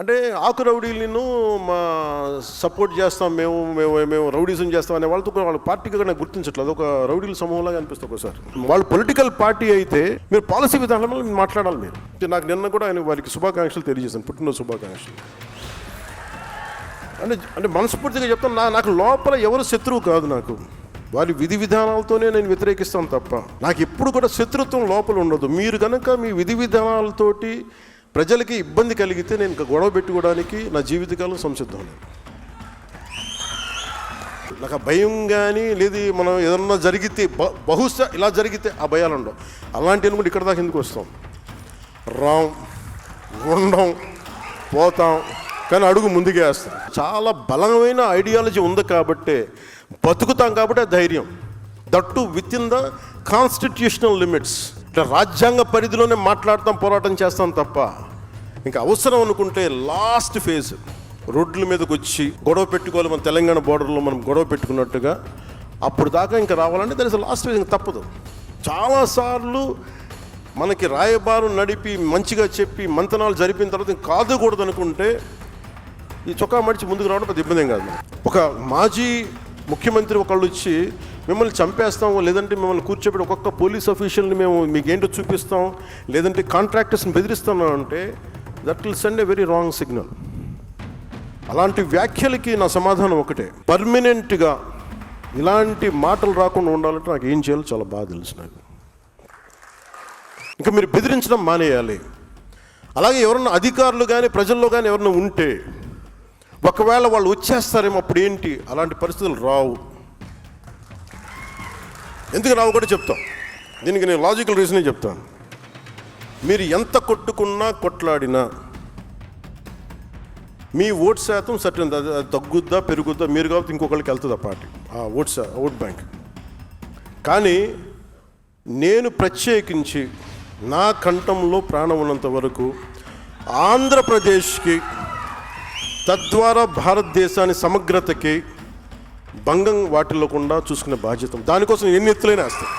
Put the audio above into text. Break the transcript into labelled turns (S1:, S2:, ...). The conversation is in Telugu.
S1: అంటే ఆకు రౌడీలను మా సపోర్ట్ చేస్తాం మేము మేము మేము రౌడీజం చేస్తాం అనే వాళ్ళతో వాళ్ళ పార్టీగా నాకు గుర్తించట్లేదు. ఒక రౌడీల సమూహంలాగా అనిపిస్తుంది ఒకసారి. వాళ్ళు పొలిటికల్ పార్టీ అయితే మీరు పాలసీ విధానంలో మాట్లాడాలి మీరు. నాకు నిన్న కూడా ఆయన వారికి శుభాకాంక్షలు తెలియజేశాను పుట్టినరోజు శుభాకాంక్షలు. అంటే అంటే మనస్ఫూర్తిగా చెప్తాను నా నాకు లోపల ఎవరు శత్రువు కాదు నాకు. వారి విధి విధానాలతోనే నేను వ్యతిరేకిస్తాను తప్ప నాకు ఎప్పుడు కూడా శత్రుత్వం లోపల ఉండదు. మీరు కనుక మీ విధి విధానాలతోటి ప్రజలకి ఇబ్బంది కలిగితే నేను ఇంకా గొడవ పెట్టుకోవడానికి నా జీవితకాలం సంసిద్ధం లేదు. నాకు భయం కానీ లేదు మనం ఏదన్నా జరిగితే బ- బహుశా ఇలా జరిగితే ఆ భయాలు ఉండవు. అలాంటివి కూడా ఇక్కడ దాకా ఎందుకు వస్తాం? రాం ఉండం పోతాం కానీ అడుగు ముందుకే వేస్తాం. చాలా బలమైన ఐడియాలజీ ఉంది కాబట్టే బతుకుతాం కాబట్టి ఆ ధైర్యం. That within the constitutional limits ఇట్లా రాజ్యాంగ పరిధిలోనే మాట్లాడతాం పోరాటం చేస్తాం తప్ప ఇంకా అవసరం అనుకుంటే లాస్ట్ ఫేజ్. రోడ్ల మీదకి వచ్చి గొడవ పెట్టుకోవాలి మన తెలంగాణ బోర్డర్లో మనం గొడవ పెట్టుకున్నట్టుగా అప్పుడు దాకా ఇంకా రావాలంటే దాని లాస్ట్ ఫేజ్ ఇంకా తప్పదు. చాలాసార్లు మనకి రాయబారం నడిపి మంచిగా చెప్పి మంతనాలు జరిపిన తర్వాత ఇంకా కాదుకూడదు అనుకుంటే ఈ చొక్కా మడిచి ముందుకు రావడం పెద్ద ఇబ్బంది ఏం కాదు. ఒక మాజీ ముఖ్యమంత్రి ఒకళ్ళు వచ్చి మిమ్మల్ని చంపేస్తాం లేదంటే మిమ్మల్ని కూర్చోబెట్టి ఒక్కొక్క పోలీస్ అఫీషియల్ని మేము మీకు ఏంటో చూపిస్తాం లేదంటే కాంట్రాక్టర్స్ని బెదిరిస్తున్నాం అంటే that will send a very wrong signal అలాంటి వ్యాఖ్యలకి నా సమాధానం ఒకటే. పర్మనెంట్గా ఇలాంటి మాటలు రాకుండా ఉండాలంటే నాకు ఏం చేయాలో చాలా బాగా తెలుసు నాకు. ఇంకా మీరు బెదిరించడం మానేయాలి. అలాగే ఎవరన్నా అధికారులు కానీ ప్రజల్లో కానీ ఎవరన్నా ఉంటే ఒకవేళ వాళ్ళు వచ్చేస్తారేమో అప్పుడు ఏంటి? అలాంటి పరిస్థితులు రావు. ఎందుకు రావు కూడా చెప్తాం. దీనికి నేను లాజికల్ రీజనే చెప్తాను. మీరు ఎంత కొట్టుకున్నా కొట్లాడినా మీ ఓట్ శాతం సర్టన్ తగ్గుద్దా పెరుగుద్దా? మీరు కాబట్టి ఇంకొకరికి వెళ్తుందా పార్టీ? ఆ ఓట్ ఓట్ బ్యాంక్. కానీ నేను ప్రత్యేకించి నా కంఠంలో ప్రాణం ఉన్నంత వరకు ఆంధ్రప్రదేశ్కి తద్వారా భారతదేశాన్ని సమగ్రతకి భంగం వాటిల్లకుండా చూసుకునే బాధ్యత దానికోసం ఎన్ని ఎత్తులైనా వేస్తాను